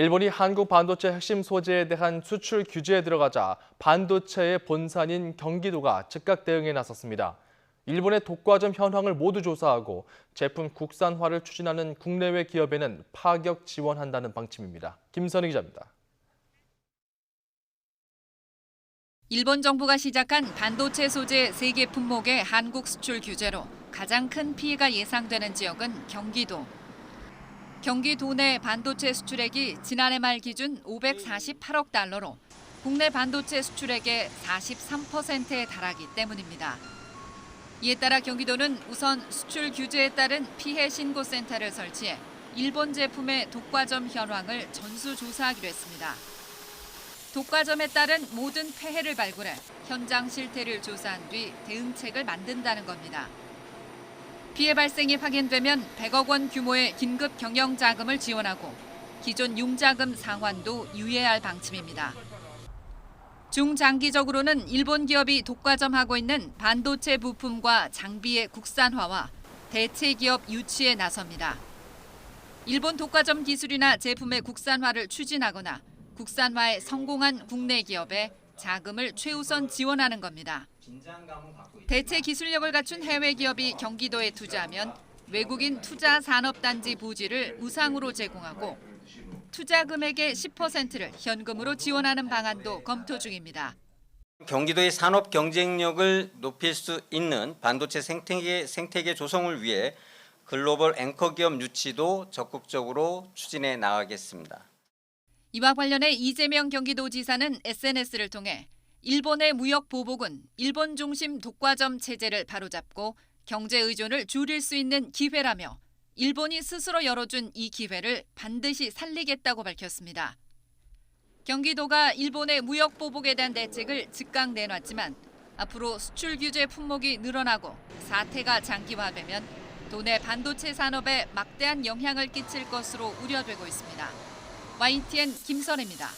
일본이 한국 반도체 핵심 소재에 대한 수출 규제에 들어가자 반도체의 본산인 경기도가 즉각 대응에 나섰습니다. 일본의 독과점 현황을 모두 조사하고 제품 국산화를 추진하는 국내외 기업에는 파격 지원한다는 방침입니다. 김선희 기자입니다. 일본 정부가 시작한 반도체 소재 세계 품목의 한국 수출 규제로 가장 큰 피해가 예상되는 지역은 경기도. 경기도 내 반도체 수출액이 지난해 말 기준 548억 달러로 국내 반도체 수출액의 43%에 달하기 때문입니다. 이에 따라 경기도는 우선 수출 규제에 따른 피해 신고 센터를 설치해 일본 제품의 독과점 현황을 전수 조사하기로 했습니다. 독과점에 따른 모든 폐해를 발굴해 현장 실태를 조사한 뒤 대응책을 만든다는 겁니다. 피해 발생이 확인되면 100억 원 규모의 긴급 경영 자금을 지원하고 기존 융자금 상환도 유예할 방침입니다. 중장기적으로는 일본 기업이 독과점하고 있는 반도체 부품과 장비의 국산화와 대체 기업 유치에 나섭니다. 일본 독과점 기술이나 제품의 국산화를 추진하거나 국산화에 성공한 국내 기업에 자금을 최우선 지원하는 겁니다. 대체 기술력을 갖춘 해외 기업이 경기도에 투자하면 외국인 투자 산업단지 부지를 우상으로 제공하고 투자 금액의 10%를 현금으로 지원하는 방안도 검토 중입니다. 경기도의 산업 경쟁력을 높일 수 있는 반도체 생태계, 생태계 조성을 위해 글로벌 앵커 기업 유치도 적극적으로 추진해 나가겠습니다. 이와 관련해 이재명 경기도지사는 SNS를 통해 일본의 무역 보복은 일본 중심 독과점 체제를 바로잡고 경제 의존을 줄일 수 있는 기회라며 일본이 스스로 열어준 이 기회를 반드시 살리겠다고 밝혔습니다. 경기도가 일본의 무역 보복에 대한 대책을 즉각 내놨지만 앞으로 수출 규제 품목이 늘어나고 사태가 장기화되면 도내 반도체 산업에 막대한 영향을 끼칠 것으로 우려되고 있습니다. YTN 김선혜입니다.